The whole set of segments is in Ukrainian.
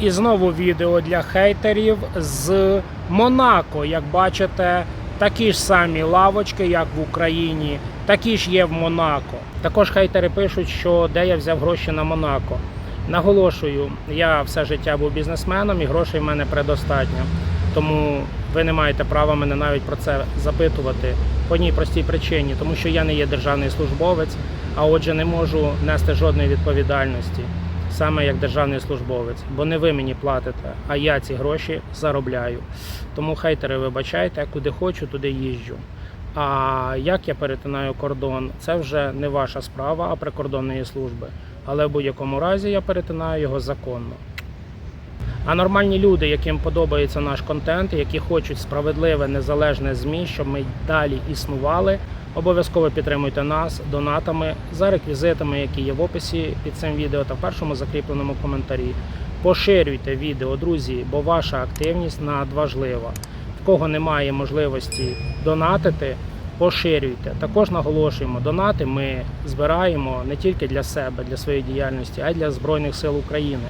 І знову відео для хейтерів з Монако. Як бачите, такі ж самі лавочки, як в Україні, такі ж є в Монако. Також хейтери пишуть, що де я взяв гроші на Монако. Наголошую, я все життя був бізнесменом і грошей в мене предостатньо. Тому ви не маєте права мене навіть про це запитувати по одній простій причині, тому що я не є державний службовець, а отже, не можу нести жодної відповідальності саме як державний службовець, бо не ви мені платите, а я ці гроші заробляю. Тому хейтери, вибачайте, куди хочу, туди їжджу. А як я перетинаю кордон, це вже не ваша справа, а прикордонної служби. Але в будь-якому разі я перетинаю його законно. А нормальні люди, яким подобається наш контент, які хочуть справедливе незалежне ЗМІ, щоб ми далі існували, обов'язково підтримуйте нас донатами за реквізитами, які є в описі під цим відео та в першому закріпленому коментарі. Поширюйте відео, друзі, бо ваша активність надважлива. В кого немає можливості донатити, поширюйте. Також наголошуємо, донати ми збираємо не тільки для себе, для своєї діяльності, а й для Збройних сил України.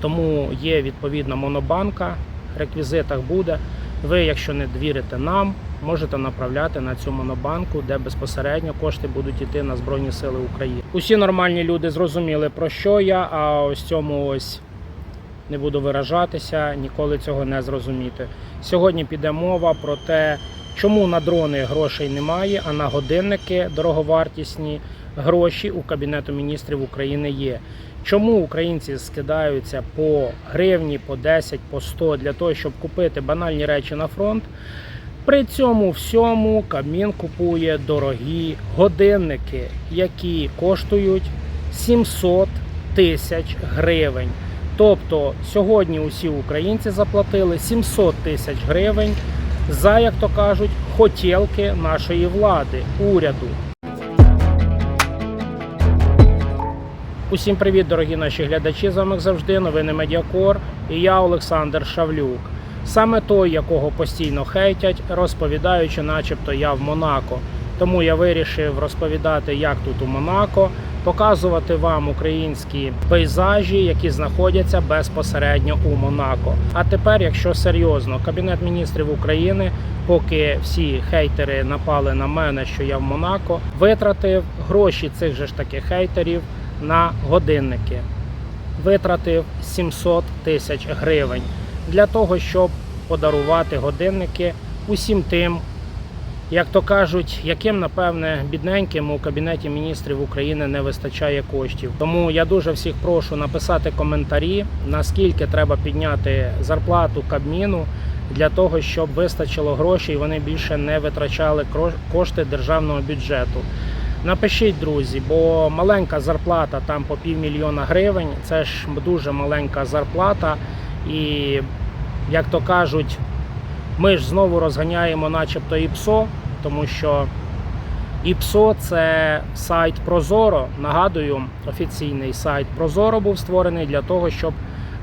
Тому є відповідна монобанка, в реквізитах буде. Ви, якщо не вірите нам, можете направляти на цю монобанку, де безпосередньо кошти будуть йти на Збройні Сили України. Усі нормальні люди зрозуміли про що я, а ось цьому ось не буду виражатися, ніколи цього не зрозуміти. Сьогодні піде мова про те, чому на дрони грошей немає, а на годинники дороговартісні гроші у Кабінету міністрів України є. Чому українці скидаються по гривні, по 10, по 100 для того, щоб купити банальні речі на фронт? При цьому всьому Кабмін купує дорогі годинники, які коштують 700 тисяч гривень. Тобто сьогодні усі українці заплатили 700 тисяч гривень за, як то кажуть, хотілки нашої влади, уряду. Усім привіт, дорогі наші глядачі. З вами завжди новини Медіакор і я Олександр Шавлюк. Саме той, якого постійно хейтять, розповідаючи, начебто я в Монако. Тому я вирішив розповідати, як тут у Монако, показувати вам українські пейзажі, які знаходяться безпосередньо у Монако. А тепер, якщо серйозно, Кабінет міністрів України, поки всі хейтери напали на мене, що я в Монако, витратив гроші цих же ж таки хейтерів на годинники. Витратив 700 тисяч гривень для того, щоб подарувати годинники усім тим, як то кажуть, яким напевне бідненьким у кабінеті міністрів України не вистачає коштів. Тому я дуже всіх прошу написати коментарі, наскільки треба підняти зарплату Кабміну для того, щоб вистачило грошей, і вони більше не витрачали кошти державного бюджету. Напишіть, друзі, бо маленька зарплата там по півмільйона гривень. Це ж дуже маленька зарплата. І як то кажуть, ми ж знову розганяємо, начебто, ІПСО, тому що ІПСО це сайт Прозоро. Нагадую, офіційний сайт Прозоро був створений для того, щоб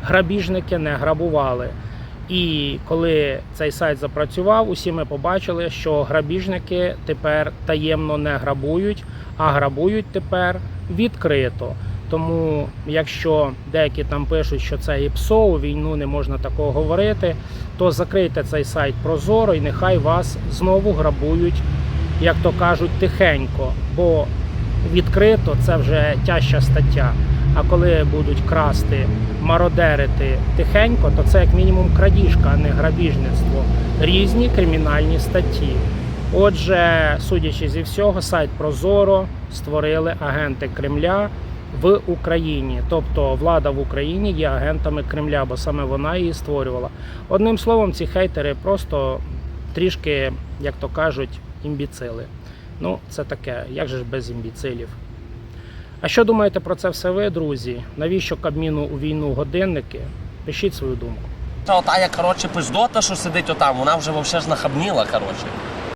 грабіжники не грабували. І коли цей сайт запрацював, усі ми побачили, що грабіжники тепер таємно не грабують, а грабують тепер відкрито. Тому, якщо деякі там пишуть, що це ІПСО, у війну не можна такого говорити, то закрийте цей сайт прозоро і нехай вас знову грабують, як то кажуть, тихенько. Бо відкрито це вже тяжча стаття. А коли будуть красти, мародерити тихенько, то це як мінімум крадіжка, а не грабіжництво. Різні кримінальні статті. Отже, судячи зі всього, сайт Прозоро створили агенти Кремля в Україні. Тобто влада в Україні є агентами Кремля, бо саме вона її створювала. Одним словом, ці хейтери просто трішки, як то кажуть, імбіцили. Ну, це таке, як же ж без імбіцилів. А що думаєте про це все ви, друзі? Навіщо Кабміну у війну годинники? Пишіть свою думку. Та отая, коротше, пиздота, що сидить отам, вона вже взагалі ж нахабніла, коротше.